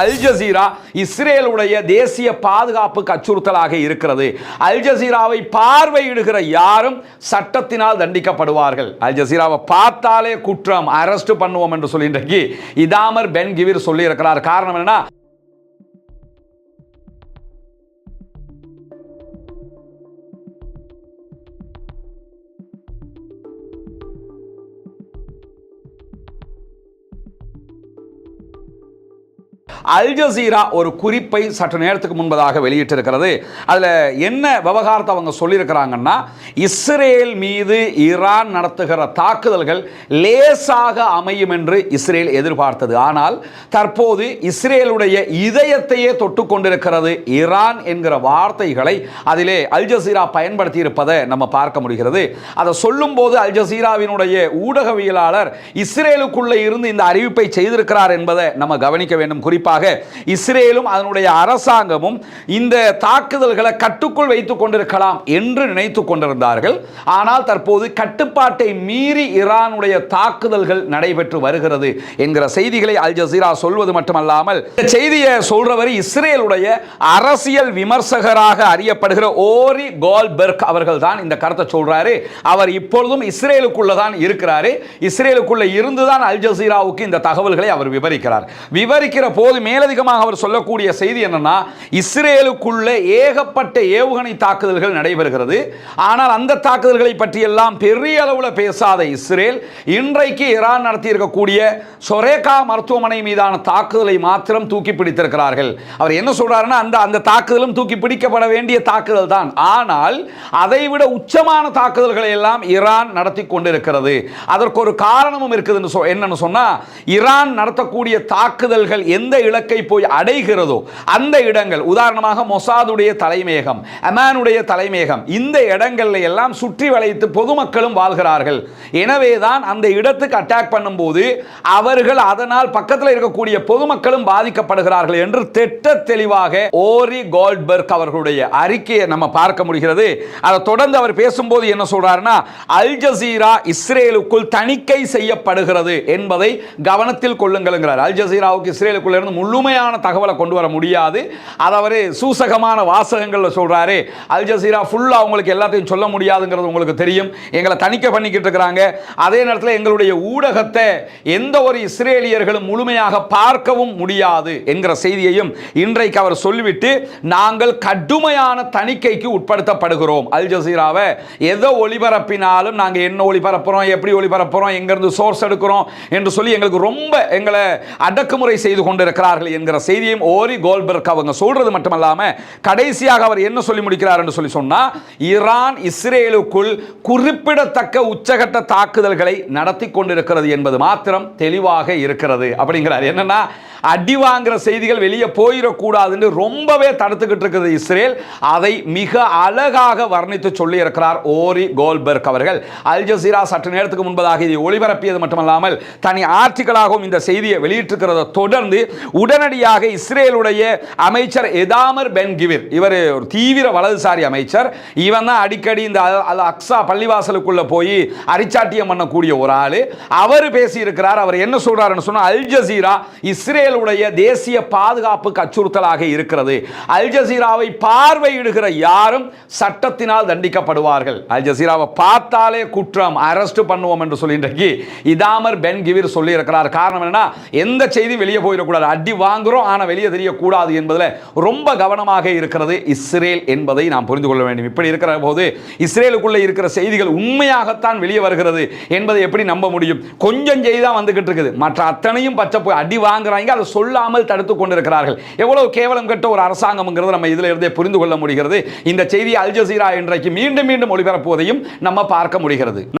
Al Jazeera இஸ்ரேலுடைய தேசிய பாதுகாப்புக்கு அச்சுறுத்தலாக இருக்கிறது. அல் ஜசீராவை பார்வையிடுகிற யாரும் சட்டத்தினால் தண்டிக்கப்படுவார்கள். அல் ஜசீராவை பார்த்தாலே குற்றம் அரெஸ்ட் பண்ணுவோம் என்று சொல்லி இன்றைக்கு இதாமர் பென் கிவிர் சொல்லியிருக்கிறார். காரணம் என்னன்னா அல் ஜசீரா ஒரு குறிப்பை சற்று நேரத்துக்கு முன்பதாக வெளியிட்டிருக்கிறது. அதில் என்ன விவகாரத்தை அவங்க சொல்லியிருக்கிறாங்கன்னா இஸ்ரேல் மீது ஈரான் நடத்துகிற தாக்குதல்கள் லேசாக அமையும் என்று இஸ்ரேல் எதிர்பார்த்தது. ஆனால் தற்போது இஸ்ரேலுடைய இதயத்தையே தொட்டுக்கொண்டிருக்கிறது ஈரான் என்கிற வார்த்தைகளை அதிலே அல் ஜசீரா பயன்படுத்தி இருப்பதை நம்ம பார்க்க முடிகிறது. அதை சொல்லும்போது அல் ஜசீராவினுடைய ஊடகவியலாளர் இஸ்ரேலுக்குள்ளே இருந்து இந்த அறிவிப்பை செய்திருக்கிறார் என்பதை நம்ம கவனிக்க வேண்டும். குறிப்பாக காரணமாக இஸ்ரேலும் அதனுடைய அரசாங்கமும் இந்த தாக்குதல்களை கட்டுக்குள் வைத்துக் கொண்டிருக்கலாம் என்று நினைத்து கொண்டிருந்தார்கள். ஆனால் தற்போது கட்டுப்பாட்டை மீறி ஈரானுடைய தாக்குதல்கள் நடைபெற்று வருகிறது என்கிற செய்திகளை அல் ஜசீரா சொல்வது மட்டுமல்லாமல் செய்தியை சொல்றவர் இஸ்ரேலுடைய அரசியல் விமர்சகராக அறியப்படுகிற ஓரி கோல்பெர்க் அவர்கள் தான் இந்த கருத்தை சொல்றாரு. அவர் இப்பொழுதும் இஸ்ரேலுக்குள்ள தான் இருக்கிறாரு. இஸ்ரேலுக்குள்ள இருந்துதான் அல் ஜசீராவுக்கு இந்த தகவல்களை அவர் விவரிக்கிறார். விவரிக்கிற போது இப்போது மேலதிகமாக அவர் சொல்லக்கூடிய செய்தி என்னன்னா இஸ்ரேலுக்குள்ள ஏகப்பட்ட ஏவுகணை தாக்குதல்கள் நடைபெறுகிறது. ஆனால் அந்த தாக்குதல்களை பற்றியெல்லாம் பெரிய அளவில் பேசாத இஸ்ரேல் இன்றைக்கு ஈரான் நடத்தியிருக்கக்கூடிய சொரேகா மருத்துவமனை மீதான தாக்குதலை மாத்திரம் தூக்கி பிடித்திருக்கிறார்கள். அவர் என்ன சொல்றாருன்னா அந்த அந்த தாக்குதலும் தூக்கி பிடிக்கப்பட வேண்டிய தாக்குதல் தான். ஆனால் அதைவிட உச்சமான தாக்குதல்களை எல்லாம் ஈரான் நடத்தி கொண்டிருக்கிறது. அதற்கு ஒரு காரணமும் இருக்குதுன்னு என்னன்னு சொன்னா ஈரான் நடத்தக்கூடிய தாக்குதல்கள் எந்த இலக்கை போய் அடைகிறதோ அந்த இடங்கள் உதாரணமாக மொசாதுடைய தலைமையகம் அமானுடைய தலைமையகம் இந்த இடங்களில் எல்லாம் சுற்றி வளைத்து பொதுமக்களும் வாழ்கிறார்கள். எனவே தான் அந்த இடத்துக்கு அட்டாக் பண்ணும்போது அவர்கள் அதனால் பக்கத்தில் இருக்கக்கூடிய பொதுமக்களும் பாதிக்கப்படுகிறார்கள் என்று திட்ட தெளிவாக ஓரி கோல்ட்பர்க் அவர்களுடைய அறிக்கையை நம்ம பார்க்க முடிகிறது. அதை தொடர்ந்து அவர் பேசும்போது என்ன சொல்றாருன்னா அல் ஜசீரா இஸ்ரேலுக்குள் தணிக்கை செய்யப்படுகிறது என்பதை கவனத்தில் கொள்ளுங்கள் அல் ஜசீராவுக்கு இஸ்ரேலுக்குள்ள இருந்து முழுமையான தகவலை கொண்டு வர முடியாது. அதை அவர் சூசகமான வாசகங்களில் சொல்கிறாரு அல் ஜசீரா ஃபுல்லாக அவங்களுக்கு எல்லாத்தையும் சொல்ல முடியாதுங்கிறது உங்களுக்கு தெரியும். எங்களை தணிக்கை பண்ணிக்கிட்டு இருக்கிறாங்க. அதே நேரத்தில் எங்களுடைய ஊடகத்தை எந்த ஒரு இஸ்ரேலியர்களும் முழுமையாக பார்க்கவும் முடியாது என்கிற செய்தியையும் இன்றைக்கு அவர் சொல்லிவிட்டு நாங்கள் கடுமையான தணிக்கைக்கு உட்படுத்தப்படுகிறோம். அல் ஜசீராவை எதை ஒளிபரப்பினாலும் நாங்கள் என்ன ஒளிபரப்புகிறோம் எப்படி ஒளிபரப்புகிறோம் எங்கேருந்து சோர்ஸ் எடுக்கிறோம் என்று சொல்லி எங்களுக்கு ரொம்ப எங்களை அடக்குமுறை செய்து இருக்கிறார்கள் என்கிற செய்தியும் ஓரி கோல்பர்க் அவங்க சொல்றது மட்டுமல்லாமல் கடைசியாக அவர் என்ன சொல்லி முடிக்கிறார் என்று சொல்லி சொன்னால் ஈரான் இஸ்ரேலுக்குள் குறிப்பிடத்தக்க உச்சகட்ட தாக்குதல்களை நடத்தி கொண்டிருக்கிறது என்பது மாத்திரம் தெளிவாக இருக்கிறது. அப்படிங்கிறார். என்னன்னா அடி வாங்குற செய்திகள் வெளியே போயிடக்கூடாதுன்னு ரொம்பவே தடுத்துக்கிட்டு இருக்குது இஸ்ரேல். அதை மிக அழகாக வர்ணித்து சொல்லி இருக்கிறார் ஓரி கோல்பர்க் அவர்கள். அல் ஜசீரா சற்று நேரத்துக்கு முன்பதாக இதை ஒளிபரப்பியது மட்டுமல்லாமல் தனி ஆர்டிக்கலாகவும் இந்த செய்தியை வெளியிட்டிருக்கிறத தொடர்ந்து உடனடியாக இஸ்ரேலுடைய அமைச்சர் எதாமர் பென் கிவிர் இவர் ஒரு தீவிர வலதுசாரி அமைச்சர் இவன் தான் அடிக்கடி இந்த அல் அக்ஸா பள்ளிவாசலுக்குள்ள போய் அரிச்சாட்டியம் பண்ணக்கூடிய ஒரு ஆளு. அவர் பேசியிருக்கிறார் அவர் என்ன சொல்றாருன்னு சொன்னால் அல் ஜசீரா இஸ்ரேலுடைய தேசிய பாதுகாப்புக்கு அச்சுறுத்தலாக இருக்கிறது. அல் ஜசீராவை பார்வையிடுகிற யாரும் சட்டத்தினால் தண்டிக்கப்படுவார்கள். அல் ஜசீராவை பார்த்தாலே குற்றம் அரெஸ்ட் பண்ணுவோம் என்று சொல்லி இன்றைக்கு இதாமர் பென் கிவிர் சொல்லியிருக்கிறார். காரணம் என்னன்னா எந்த செய்தி வெளியே போயிடக்கூடாது. அடி வாங்குறோம் ஆனால் வெளியே தெரியக்கூடாது என்பதில் ரொம்ப கவனமாக இருக்கிறது இஸ்ரேல் என்பதை நாம் புரிந்து கொள்ள வேண்டும். இப்படி இருக்கிற போது இஸ்ரேலுக்குள்ளே இருக்கிற செய்திகள் உண்மையாகத்தான் வெளியே வருகிறது என்பதை எப்படி நம்ப முடியும்? கொஞ்சம் செய்தி தான் வந்துகிட்டு இருக்குது. மற்ற அத்தனையும் பச்சை போய் அடி வாங்குறாங்க அதை சொல்லாமல் தடுத்து கொண்டிருக்கிறார்கள். எவ்வளவு கேவலம் கெட்ட ஒரு அரசாங்கம்ங்கிறது நம்ம இதில் இருந்தே புரிந்து கொள்ள முடிகிறது. இந்த செய்தி அல் ஜசீரா இன்றைக்கு மீண்டும் மீண்டும் ஒளிபரப்புவதையும் நம்ம பார்க்க முடிகிறது.